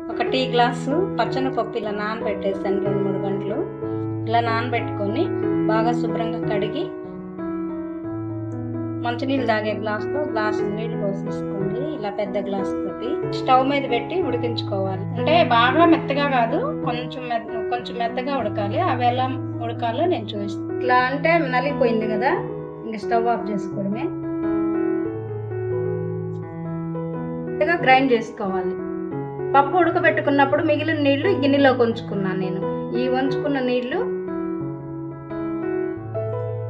ఒక tea glass పచ్చని పప్పు ఇలా నానబెట్టేసాను రెండు మూడు గంటలు. ఇలా నానబెట్టుకొని బాగా శుభ్రంగా కడిగి మంచినీళ్ళు తాగే గ్లాస్తో గ్లాస్ నీళ్ళు పోసేసుకోండి. ఇలా పెద్ద గ్లాస్ తోటి స్టవ్ మీద పెట్టి ఉడికించుకోవాలి. అంటే బాగా మెత్తగా కాదు కొంచెం మెత్త కొంచెం మెత్తగా ఉడకాలి. అవి ఎలా ఉడకాలో నేను చూపిస్తాను ఇట్లా అంటే నలిగిపోయింది కదా ఇంక స్టవ్ ఆఫ్ చేసుకోవడమే. మెత్తగా గ్రైండ్ చేసుకోవాలి. పప్పు ఉడకబెట్టుకున్నప్పుడు మిగిలిన నీళ్ళు గిన్నెలోకి ఉంచుకున్నాను నేను. ఈ ఉంచుకున్న నీళ్ళు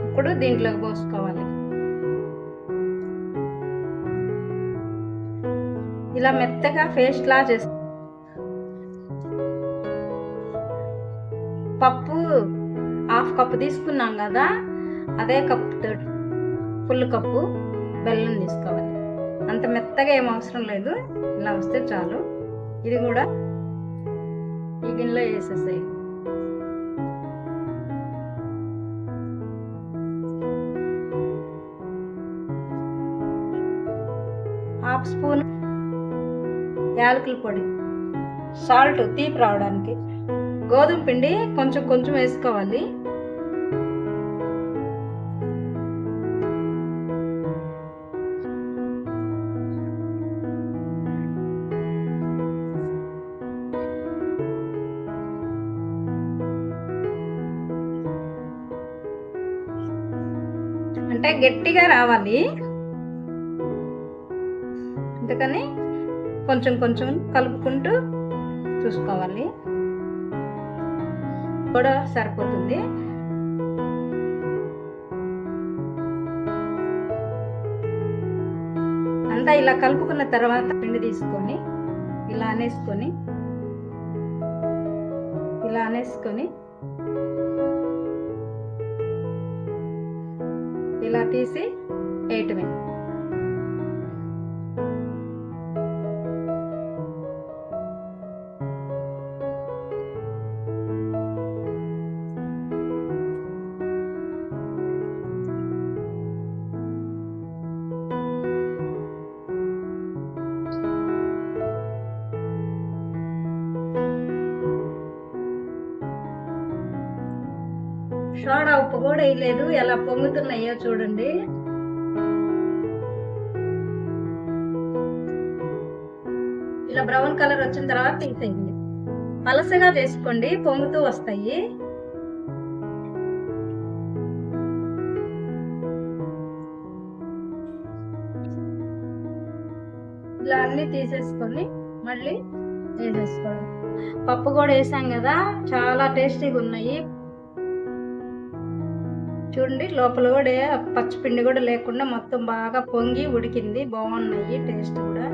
ఇప్పుడు దీంట్లోకి పోసుకోవాలి. ఇలా మెత్తగా పేస్ట్ లా చేస్తా పప్పు హాఫ్ కప్పు తీసుకున్నాం కదా అదే కప్పు ఫుల్ కప్పు బెల్లం తీసుకోవాలి. అంత మెత్తగా ఏం అవసరం లేదు ఇలా వస్తే చాలు. ఇది కూడా ఈ గిన్నెలో వేసేసాయి. హాఫ్ స్పూన్ యాలకుల పొడి సాల్ట్ తీపి రావడానికి గోధుమ పిండి కొంచెం కొంచెం వేసుకోవాలి. అంటే గట్టిగా రావాలి. అందుకని కొంచెం కొంచెం కలుపుకుంటూ చూసుకోవాలి. కూడా సరిపోతుంది. అంతా ఇలా కలుపుకున్న తర్వాత పిండి తీసుకొని ఇలా అనేసుకొని ఇలా అనేసుకొని ఇలా తీసి వేయటమే. సోడా ఉప్పు కూడా వేయలేదు. ఎలా పొంగుతున్నాయో చూడండి. ఇలా బ్రౌన్ కలర్ వచ్చిన తర్వాత తీసేయండి. పలసగా చేసుకోండి పొంగుతూ వస్తాయి. ఇలా అన్ని తీసేసుకొని మళ్ళీ వేసేసుకోవడం పప్పు కూడా వేసాం కదా. చాలా టేస్టీగా ఉన్నాయి. చూడండి లోపల కూడా పచ్చిపిండి కూడా లేకుండా మొత్తం బాగా పొంగి ఉడికింది. బాగున్నాయి టేస్ట్ కూడా.